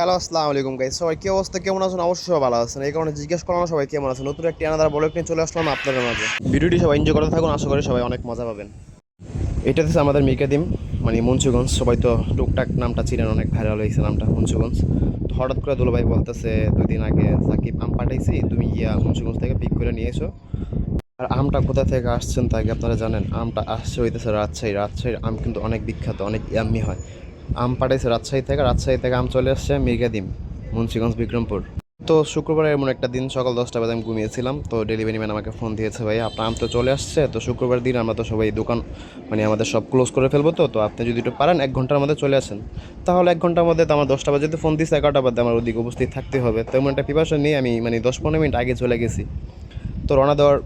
Hello আসসালামু আলাইকুম guys সবাই, কি অবস্থা? কেমন আছেন? অবশ্যই সবাই ভালো আছেন। এই কারণে জিজ্ঞেস করলাম সবাই কেমন আছেন? নতুন একটি আনাদার বলে নিয়ে চলে আসলাম আপনাদের মাঝে। ভিডিওটি সবাই এনজয় করতে থাকুন। আশা করি সবাই অনেক মজা পাবেন। এটা হচ্ছে আমাদের মিকাদিম মানে মুন্সিগঞ্জ। সবাই তো টুকটাক নামটা চিনেন, অনেক ভাইরাল হয়েছে নামটা, মুন্সিগঞ্জ। তো হঠাৎ করে দুলভাই বলতেছে দুই দিন আগে সাকিব আম পাঠাইছি, তুমি গিয়া মুন্সিগঞ্জ থেকে পিক করে নিয়ে এসো। আর আমটা কোথা থেকে আসছেন তাকে আপনারা জানেন। আমটা আসছে হইতেছে রাজশাহী। রাজশাহীর আম কিন্তু অনেক বিখ্যাত, অনেক ইয়াম্মি হয়। আম পাঠাইছে রাজশাহী থেকে রাজশাহী থেকে আম চলে আসছে মির্গাদিম, মুন্সিগঞ্জ, বিক্রমপুর। তো শুক্রবার এমন একটা দিন, সকাল দশটা বাজে আমি ঘুমিয়েছিলাম, তো ডেলিভারি ম্যান আমাকে ফোন দিয়েছে ভাই আপনার আম তো চলে আসছে, তো শুক্রবার দিন আমরা তো সবাই দোকান মানে আমাদের সব ক্লোজ করে ফেলব তো তো আপনি যদি একটু পারেন, এক ঘণ্টার মধ্যে চলে আসেন। তাহলে এক ঘণ্টার মধ্যে তো আমার দশটা বাজে ফোন দিচ্ছে এগারোটা বাদে আমার ওদিকে উপস্থিত থাকতে হবে। তো এমন একটা প্রিপারেশন নিয়ে আমি মানে দশ পনেরো মিনিট আগে চলে গেছি। তো রওনা দেওয়ার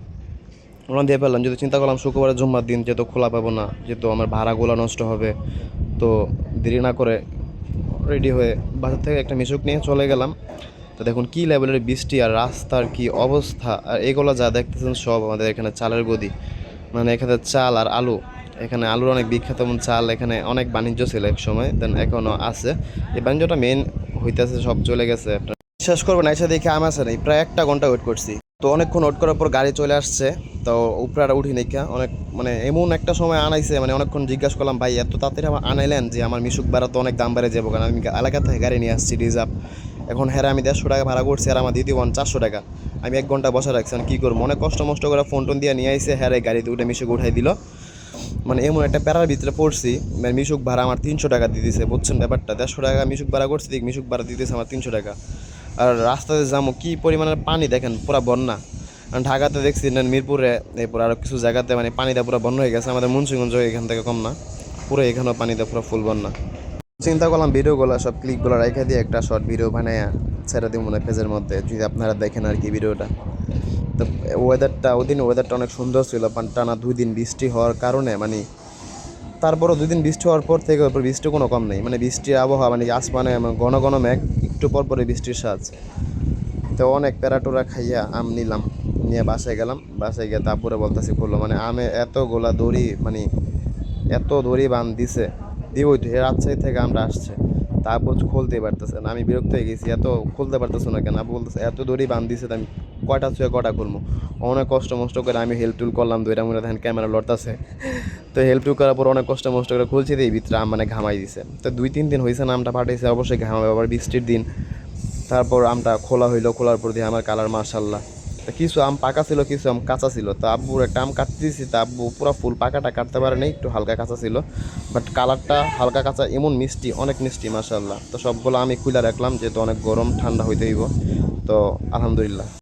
রওনা দিয়ে ফেললাম যদি চিন্তা করলাম শুক্রবারের জুম্মার দিন, যেহেতু খোলা পাবো না, যেহেতু আমার ভাড়াগুলো নষ্ট হবে, তো দেরি না করে রেডি হয়ে বাজার থেকে একটা মিশুক নিয়ে চলে গেলাম। তো দেখুন কী লেভেলের বৃষ্টি আর রাস্তার কি অবস্থা, আর এগুলো যা দেখতেছেন সব আমাদের এখানে চালের গদি। মানে এখানে চাল আর আলু, এখানে আলুর অনেক বিখ্যাত এবং চাল এখানে অনেক বাণিজ্য ছিল এক সময় দেন এখনও আছে। এই বাণিজ্যটা মেন হইতেছে, সব চলে গেছে। আপনার শেষ করবেন এসে দেখে আম আছে নাই, প্রায় একটা ঘণ্টা ওয়েট করছি। তো অনেকক্ষণ ওয়েট করার পর গাড়ি চলে আসছে। তো উপরে আর উঠি নাকি অনেক মানে এমন একটা সময় আনাইছে মানে অনেকক্ষণ জিজ্ঞাসা করলাম, ভাই, এত তাড়াতাড়ি আমার আনাইলেন যে আমার মিশুক ভাড়া তো অনেক দাম বেড়ে যাব, কারণ আমি এলাকা থেকে গাড়ি নিয়ে আসছি, রিজার্ভ। এখন হ্যাঁ আমি দেড়শো টাকা ভাড়া করছি আর আমার দিদি ওয়ান চারশো টাকা। আমি এক ঘণ্টা বসে রাখছি কী করব? অনেক কষ্ট মষ্ট করে ফোন টোন দিয়ে নিয়ে আইসে হ্যাঁ গাড়িতে উঠে মিশুক উঠাই দিল। মানে এমন একটা প্যারার ভিতরে পড়ছি মানে মিশুক ভাড়া আমার তিনশো টাকা দিয়ে দিছে, বুঝছেন ব্যাপারটা? দেড়শো টাকা মিশুক ভাড়া করছি মিশুক ভাড়া দিতেছে আমার তিনশো টাকা। আর রাস্তাতে যাব, কী পরিমাণের পানি দেখেন, পুরা বন্যা। ঢাকাতে দেখছি না, মিরপুরে, এরপর আরও কিছু জায়গাতে মানে পানিটা পুরো বন্ধ হয়ে গেছে। আমাদের মুন্সিগঞ্জ এখান থেকে কম না। পুরো এখানেও পানিটা পুরো ফুল বন্যা চিন্তা করলাম ভিডিওগুলো সব ক্লিকগুলো রেখে দিয়ে একটা শর্ট ভিডিও বানাইয়া ছেড়ে দিব মনে পেজের মধ্যে, যদি আপনারা দেখেন আর কি ভিডিওটা। তো ওয়েদারটা ওই দিন ওয়েদারটা অনেক সুন্দর ছিল টানা দুই দিন বৃষ্টি হওয়ার কারণে মানে তারপরও দুই দিন বৃষ্টি হওয়ার পর থেকে ওপর বৃষ্টি কোনো কম নেই। মানে বৃষ্টির আবহাওয়া মানে আসমানে ঘন ঘন মেঘ, একটু পর পরে বৃষ্টির সাজ। তো অনেক প্যারাটোরা খাইয়া আম নিলাম। নিয়ে বাসায় গেলাম, বাসায় গিয়ে তারপরে বলতেছি খুললো মানে আমে এত গোলা দড়ি মানে এত দড়ি বান দিছে, দিবই তো রাজশাহী থেকে আমরা আসছে। তারপর খুলতে পারতেছে না, আমি বিরক্ত হয়ে গেছি, এত খুলতে পারতেছো না কেন? বলতেছে, এত দড়ি বান দিছে আমি কয়টা ছুঁয়ে কটা খুলবো? অনেক কষ্ট মষ্ট করে আমি হেল্প টুল করলাম দুইটা মনে দেখেন ক্যামেরা লড়তেছে। তো হেল্প টুল করার পর অনেক কষ্ট মষ্ট করে খুলছি দিয়ে ভিতরে আম মানে ঘামাই দিছে। তো দুই তিন দিন হয়েছে আমটা পাঠাইছে অবশ্যই ঘামাবে আবার বৃষ্টির দিন। তারপর আমটা খোলা হইল, খোলার পর দিয়ে আমার কালার মার্শাল্লাহ তা কিছু আম পাকা ছিল, কিছু আম কাঁচা ছিল। তা আব্বুর একটা আম কাটতে দিয়েছি তা আব্বু পুরো ফুল পাকাটা কাটতে পারে নাই, একটু হালকা কাঁচা ছিল। বাট কালারটা হালকা কাঁচা, এমন মিষ্টি, অনেক মিষ্টি মাসাল্লাহ তো সবগুলো আমি খুলে রাখলাম, যেহেতু অনেক গরম, ঠান্ডা হইতে হইব। তো আলহামদুলিল্লাহ।